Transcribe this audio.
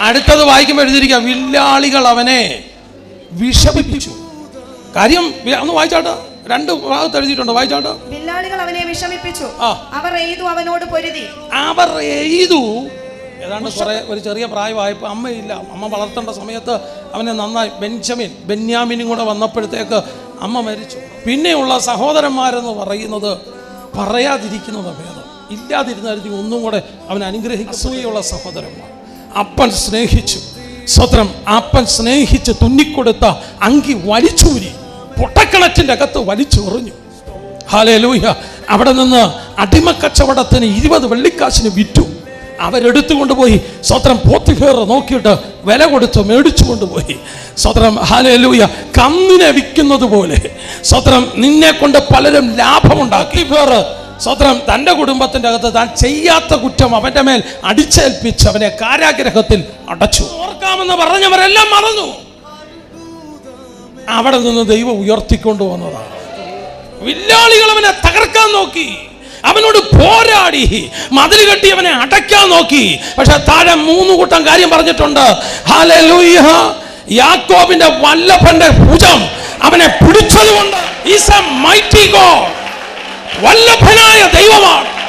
അടുത്തത് വായിക്കുമ്പോൾ എഴുതിയിരിക്കുക വില്ലാളികൾ അവനെ വിഷമിപ്പിച്ചു. കാര്യം ഒന്ന് വായിച്ചാട്ടോ. രണ്ട് ഭാഗത്ത് എഴുതിയിട്ടുണ്ട് വായിച്ചാട്ടോ. വില്ലാളികൾ അവനെ വിഷമിപ്പിച്ചു. അവർ എയ്തു അവനോട് പൊരുതി. അവർ എയ്തു. ഏതാണ്ട് കുറെ ഒരു ചെറിയ പ്രായമായപ്പോൾ അമ്മയില്ല. അമ്മ വളർത്തേണ്ട സമയത്ത് അവനെ നന്നായി ബെഞ്ചമിൻ ബെന്യാമിനും കൂടെ വന്നപ്പോഴത്തേക്ക് അമ്മ മരിച്ചു. പിന്നെയുള്ള സഹോദരന്മാരെന്ന് പറയുന്നത് പറയാതിരിക്കുന്നത് ഭേദം. ഇല്ലാതിരുന്നായിരുന്നു ഒന്നും കൂടെ അവൻ അനുഗ്രഹിക്കുകയുള്ള സഹോദരന്മാർ. അപ്പൻ സ്നേഹിച്ചു. സ്വത്രം അപ്പൻ സ്നേഹിച്ച് തുന്നിക്കൊടുത്ത അങ്കി വലിച്ചൂരി. പൊട്ടക്കിണറ്റിന്റെ അകത്ത് വലിച്ചെറിഞ്ഞു. ലൂഹ്യ അവിടെ നിന്ന് അടിമക്കച്ചവടത്തിന് ഇരുപത് വെള്ളിക്കാശിന് വിറ്റു. അവരെടുത്തു കൊണ്ടുപോയി സ്വത്രം പോത്തിഫേർ നോക്കിയിട്ട് വില കൊടുത്ത് മേടിച്ചു കൊണ്ടുപോയി സ്വത്രം ഹാലേലൂയ കന്നിനെ വിൽക്കുന്നത് പോലെ സ്വത്രം നിന്നെ കൊണ്ട് പലരും ലാഭമുണ്ടാക്കി. ഫേർ സ്വത്രം തന്റെ കുടുംബത്തിന്റെ അകത്ത് താൻ ചെയ്യാത്ത കുറ്റം അവന്റെ മേൽ അടിച്ചേൽപ്പിച്ച് അവനെ കാരാഗ്രഹത്തിൽ അടച്ചു. ഓർക്കാമെന്ന് പറഞ്ഞവരെല്ലാം മറന്നു. അവിടെ നിന്ന് ദൈവം ഉയർത്തിക്കൊണ്ടു വന്നതാണ്. വില്ലാളികൾ അവനെ തകർക്കാൻ നോക്കി. അവനോട് പോരാടി. മതിൽ കെട്ടി അവനെ അടയ്ക്കാൻ നോക്കി. പക്ഷെ താഴെ മൂന്ന് കൂട്ടം കാര്യം പറഞ്ഞിട്ടുണ്ട്. യാക്കോബിന്റെ വല്ലഭന്റെ ഭുജം അവനെ പിടിച്ചതുകൊണ്ട്. Is a mighty God. വല്ലഭനായ ദൈവമാണ്.